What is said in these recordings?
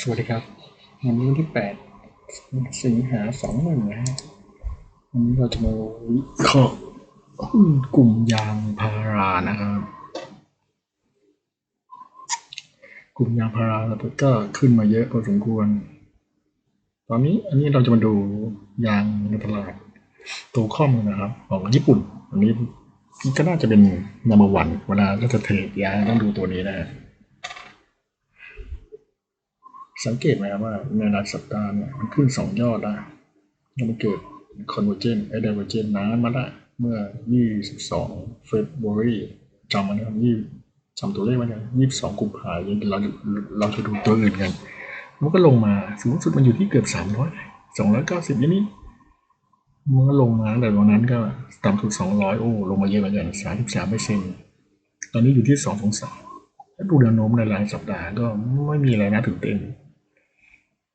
สวัสดีครับ วันนี้วันที่แปดสิงหาสองหนึ่งนะฮะวันนี้เราจะมาวิเคราะห์หุ้นกลุ่มยางพารานะครับ กลุ่มยางพาราก็ขึ้นมาเยอะพอสมควร ตอนนี้อันนี้เราจะมาดูยางในตลาดตัวคอมูลนะครับ ของญี่ปุ่น อันนี้ก็น่าจะเป็นนัมเบอร์วันเวลาเราจะเทรดยางต้องดูตัวนี้นะฮะ สังเกตไหมครับว่าในรายสัปดาห์เนี่ยมันขึ้นสองยอดนะแล้วมันเกิดคอนเวอร์เจนไอเดเวอร์เจนนานมาละเมื่อ 22 เฟบรุรีจำมันนะครับยี่จำตัวเลขไว้นะ22กุมภาพันธ์เราเราจะดูตัวอื่นกัน มันก็ลงมาสูงสุดมันอยู่ที่เกือบ300 290นิดๆมันก็ลงมาตั้งแต่วันนั้นก็ต่ำสุด200โอ้ลงมาเยอะเหมือนกัน33เปอร์เซ็นต์ตอนนี้อยู่ที่2 2 3ถ้าดูแนวโน้มในรายสัปดาห์ก็ไม่มีอะไรน่าตื่นเต้น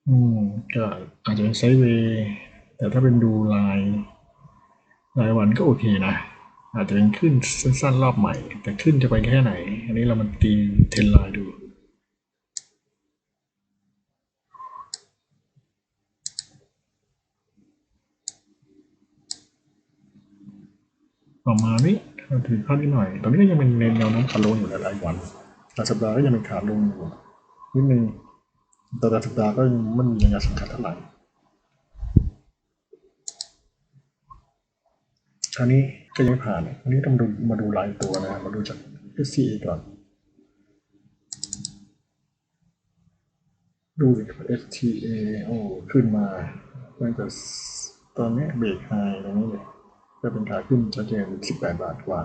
อืมก็อาจจะเป็นไซด์เวย์ แต่ถ้าเป็นดูลายรายวันก็โอเคนะ อาจจะเป็นขึ้นสั้นๆรอบใหม่ แต่ขึ้นจะไปแค่ไหน อันนี้เรามันตีเทนไลน์ดูประมาณนี้ถือเข้านิดหน่อย ตอนนี้ก็ยังเป็นแนวน้มขาลงอยู่ในรายวันรายสัปดาห์ก็ยังเป็นขาลงอยู่นิดนึง ต่รายสัปดาห์ก็ยังไม่มีนัยสำคัญเท่าไหร่อันนี้ก็ยังผ่าน อันนี้ต้องดูมาดูรายตัวนะ มาดูจาก SCA ก่อน ดูจาก STA โอ้ขึ้นมาตั้งแต่ตอนนี้เบรกไฮตรงนี้เลยก็เป็นขาขึ้นชัดเจน18 บาทกว่า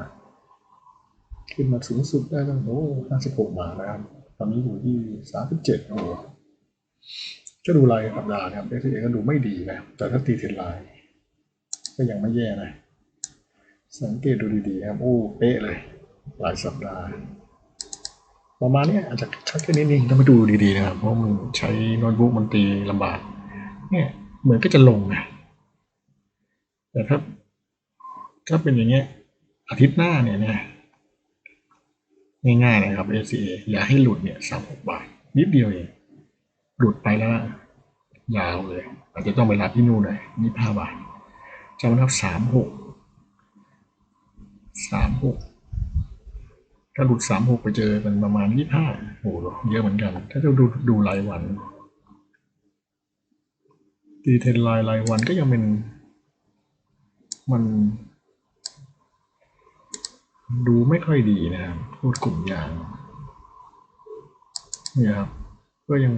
ขึ้นมาสูงสุดได้ตั้งโอ้56 บาทนะครับ ตอนนี้อยู่ที่ 37โอ้ ก็ดูรายสัปดาห์นะครับ SCA ก็ดูไม่ดีนะ แต่ถ้าตีเทรนไลน์ก็ยังไม่แย่นะ สังเกตดูดีๆครับ โอ้ เป๊ะเลย หลายสัปดาห์ ประมาณนี้อาจจะชัดแค่นี้เองต้องไปดูดีๆนะครับ เพราะมันใช้โน้ตบุ๊กมันตีลำบาก เนี่ย เหมือนก็จะลงนะ แต่ถ้าถ้าเป็นอย่างเงี้ย อาทิตย์หน้าเนี่ยนะง่ายๆนะครับ ACA อย่าให้หลุดเนี่ยสามหกบาท นิดเดียวเอง หลุดไปแล้วยาวเลยอาจจะต้องไปรับที่นู่นเลยยี่ห้าบาทจำนับสามหกสามหกถ้าหลุดสามหกไปเจอมันประมาณยี่ห้าโอ้โหเยอะเหมือนกัน ถ้าจะดูดูรายวันดีเทนไลน์รายวันก็ยังเป็นมัน ดูไม่ค่อยดีนะครับพูดกลุ่มยางนี่ครับ ก็ยัง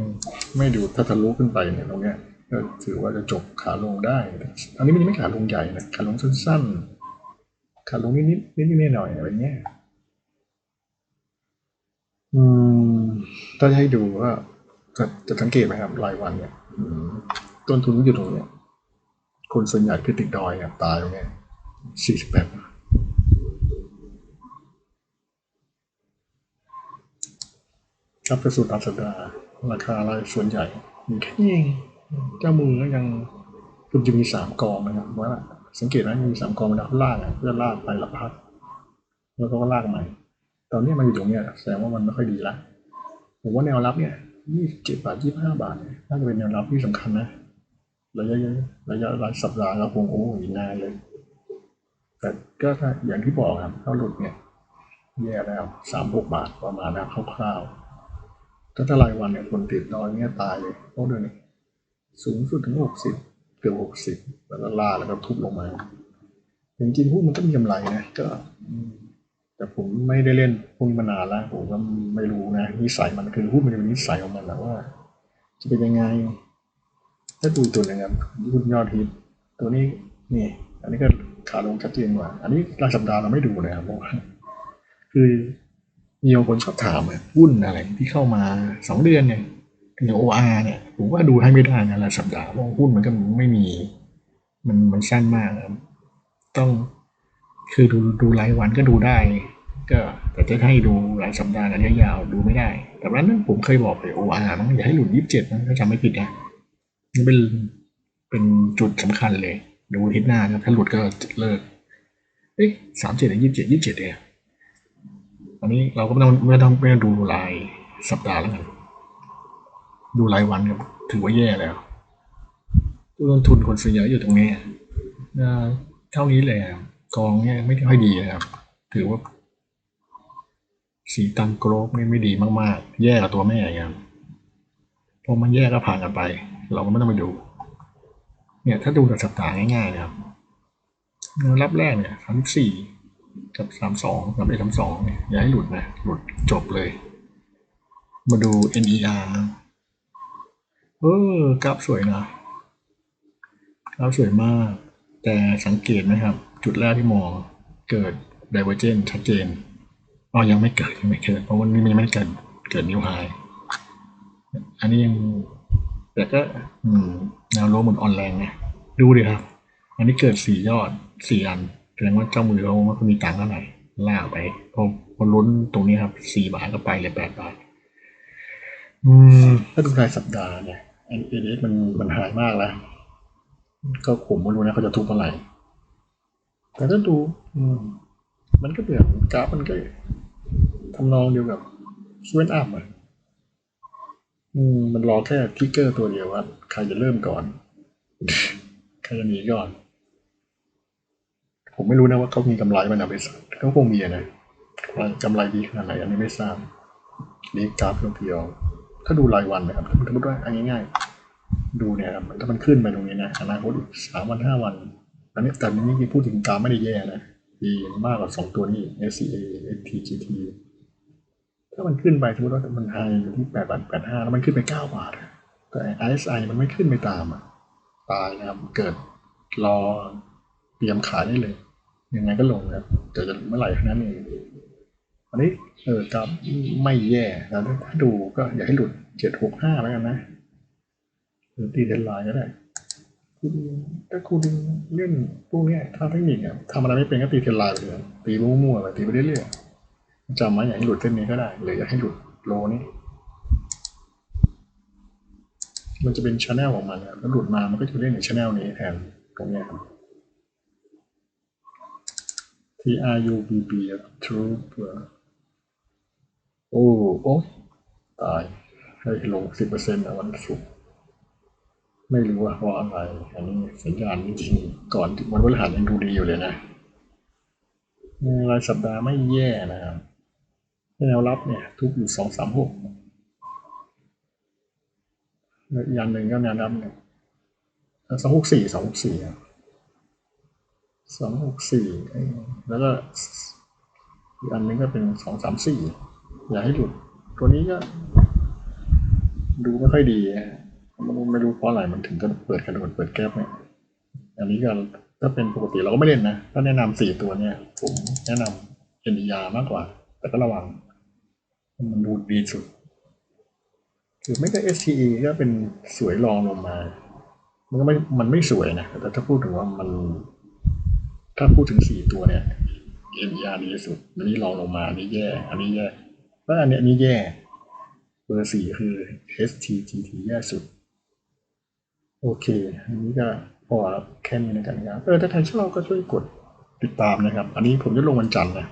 ไม่ดูถ้าทะลุขึ้นไปเนี่ยตรงเนี้ยก็ถือว่าจะจบขาลงได้อันนี้มันยังไม่ขาลงใหญ่นะขาลงสั้นๆ ขาลงนิดนิดนิดนิดหน่อยอะไรเงี้ยอืมถ้าจะให้ดูว่าจะจะสังเกตไหมครับรายวันเนี่ยต้นทุนอยู่ตรงเนี้ยคนส่วนใหญ่คือติดดอยครับตายตรงเนี้ยสี่สิบแปดครับกระสุนตามสัปดา ราคาอะไรส่วนใหญ่มีแค่นี้เองเจ้ามือก็ยังคุณจะมีสามกองนะครับว่าสังเกตนะมีสามกองมันเขาลากอะเพื่อลากไปละพัก แล้วก็ลากใหม่ ตอนนี้มันอยู่ตรงเนี้ยแสดงว่ามันไม่ค่อยดีละผมว่าแนวรับเนี่ยยี่สิบเจ็ดบาทยี่สิบห้าบาทเนี่ยน่าจะเป็นแนวรับที่สำคัญนะระยะระยะรายสัปดาห์แล้วคงโอ้ยนานเลย แต่ก็ถ้าอย่างที่บอกครับถ้าหลุดเนี่ยแย่แล้วสามหกบาทประมาณนะคร่าวๆ ถ้าถ้ารายวันเนี่ยคนติดดอยเนี่ยตายเลยเพราะเดือนนี้สูงสุดถึงหกสิบเกือบหกสิบแล้วก็ล่าแล้วก็ทุบลงมาจริงๆหุ้นมันก็มีกำไรนะก็แต่ผมไม่ได้เล่นหุ้นมานานแล้วผมก็ไม่รู้นะนิสัยมันคือหุ้นมันจะเป็นนิสัยของมันแหละว่า จะเป็นยังไง ถ้าดูตัวหนึงครับหุ้นยอดฮิตตัวนี้นี่ อันนี้ก็ขาลงชัดเจนกว่า อันนี้รายสัปดาห์เราไม่ดูนะครับเพราะว่าคือ มีบางคนชอบถามอะหุ้นอะไรที่เข้ามาสองเดือนเนี่ยอย่าง OR เนี่ยผมว่าดูให้ไม่ได้นะรายสัปดาห์เพราะหุ้นมันก็ไม่มี มันมันสั้นมากครับต้องคือดูดูรายวันก็ดูได้ ก็แต่จะให้ดูรายสัปดาห์ระยะยาวดูไม่ได้ แต่วันนั้นผมเคยบอกไป OR มั้งอย่าให้หลุดยี่สิบเจ็ดนะถ้าจำไม่ผิดนะนี่เป็นเป็นจุดสำคัญเลย ดูอาทิตย์หน้าครับถ้าหลุดก็เลิกเอ๊ะสามเจ็ดหรือยี่สิบเจ็ดยี่สิบเจ็ดเอง อันนี้เราก็ไม่ต้องไม่ต้องไม่ต้องดูรายสัปดาห์แล้วกันดูรายวันครับถือว่าแย่แล้วต้นทุนคนซื้อเยอะอยู่ตรงนี้เอ่อเท่านี้เลยอะกองเนี่ยไม่ค่อยดีนะครับ ถือว่า สีตังโกรบนี่ไม่ดีมากๆ แย่กับตัวแม่อย่างพอมันแย่ก็ผ่านกันไป เราก็ไม่ต้องไปดู เนี่ยถ้าดูจากสัปดาห์ง่ายๆนะครับแนรับแรกเนี่ยสามสี่ กับสามสองกับเอสามสองเนี่ยอย่าให้หลุดนะ หลุดจบเลย มาดู NER เออกราฟสวยนะกราฟสวยมาก แต่สังเกตไหมครับ จุดแรกที่มองเกิด divergence ชัดเจนอ๋อยังไม่เกิดยังไม่เกิดเพราะวันนี้มันยังไม่เกิดเกิดนิวไฮอันนี้ยังแต่ก็แนวโน้มเหมือนอ่อนแรงนะดูดิครับ อันนี้เกิดสี่ยอดสี่อัน แสดงว่าเจ้ามือเขาไม่มีตังค์เท่าไหร่ล่าไปพอพอลุ้นตรงนี้ครับสี่บาทก็ไปเลยแปดบาท อืมถ้าดูรายสัปดาห์เนี่ย NPS มันมันหายมากแล้ว ก็ผมไม่รู้นะเขาจะทุบเมื่อไหร่แต่ถ้าดู อืม มันก็เปลี่ยนกราฟมันก็ทำนองเดียวกับสเวนอัพอะอืม มันรอแค่ทิกเกอร์ตัวเดียวว่าใครจะเริ่มก่อน ใครจะหนีก่อน ผมไม่รู้นะว่าเขามีกำไรมันเอาไปสั่เขาคงมีอะนะกำไรดีขนาดไหนอันนี้ไม่ทราบนี่กราฟเพียวถ้าดูรายวันนะครับสมมติว่าอันง่ายๆ ดูเนี่ยครับถ้ามันขึ้นไปตรงนี้นะอนาคตสามวันห้าวันอันนี้แต่นี้พูดถึงกราฟไม่ได้แย่นะดีมากกว่าสองตัวนี้ SCA FTGT ถ้ามันขึ้นไปสมมติว่ามันไฮอยู่ที่แปดบาทแปดห้าแล้วมันขึ้นไปเก้าบาทแต่ RSI มันไม่ขึ้นไปตามอะตายนะครับเกิดรอ เตรียมขายได้เลย ยังไงก็ลงครับแต่จะเมื่อไหร่เท่านั้นเองอันนี้เออกราฟไม่แย่แล้วถ้าดูก็อย่าให้หลุดเจ็ดหกห้าแล้วกันนะหรือตีเดนไลน์ก็ได้คุณถ้าคุณเล่นพวกนี้ยถ้าเทคนิคอะทำอะไรไม่เป็นก็ตีเทนไลน์ไปเลยตีมั่วๆไปตีไปเรื่อยๆจำไว้อย่าให้หลุดเส้นนี้ก็ได้หรืออย่าให้หลุดโลนี้มันจะเป็นช anel ของมันนะแล้วหลุดมามันก็จะเล่นในช anel นี้แทนตรงนี้ครับ T R U B B True โอ้โอ้ยตาย ให้ลงสิบเปอร์เซ็นต์วันศุกร์ไม่รู้ว่าเพราะอะไร อันนี้สัญญาณจริงๆก่อนวันพฤหัสยังดูดีอยู่เลยนะรายสัปดาห์ไม่แย่นะครับแนวรับเนี่ย ทุกอยู่สองสามหกอีกอันหนึ่งก็แนวรับเนี่ยสองหกสี่สองหกสี่ สองหกสี่แล้วก็อีกอันหนึงก็เป็นสองสามสี่อย่าให้หลุด ตัวนี้ก็ดูไม่ค่อยดีอะไม่รู้เพราะอะไรมันถึงจะเปิดกระโดดเปิดแก๊ปเนี่ย อันนี้ก็ถ้าเป็นปกติเราก็ไม่เล่นนะถ้าแนะนำสี่ตัวเนี่ยผมแนะนำเอ็นยามากกว่า แต่ก็ระวัง มันดูดีสุดหรือไม่ก็ STE ก็เป็นสวยรองลงมา มันก็ไม่ มันไม่สวยนะ แต่ถ้าพูดถึงว่ามัน ถ้าพูดถึงสี่ตัวเนี่ย NER ดีที่สุด อันนี้รองลงมา อันนี้แย่ อันนี้แย่แล้วอันนี้อันนี้แย่ เบอร์สี่คือ STGT แย่สุด โอเค อันนี้ก็พอแค่นี้ในการงานเออถ้าใครชอบก็ช่วยกดติดตามนะครับ อันนี้ผมจะลงวันจันทร์นะ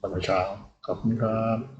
ตอนเช้า ขอบคุณครับ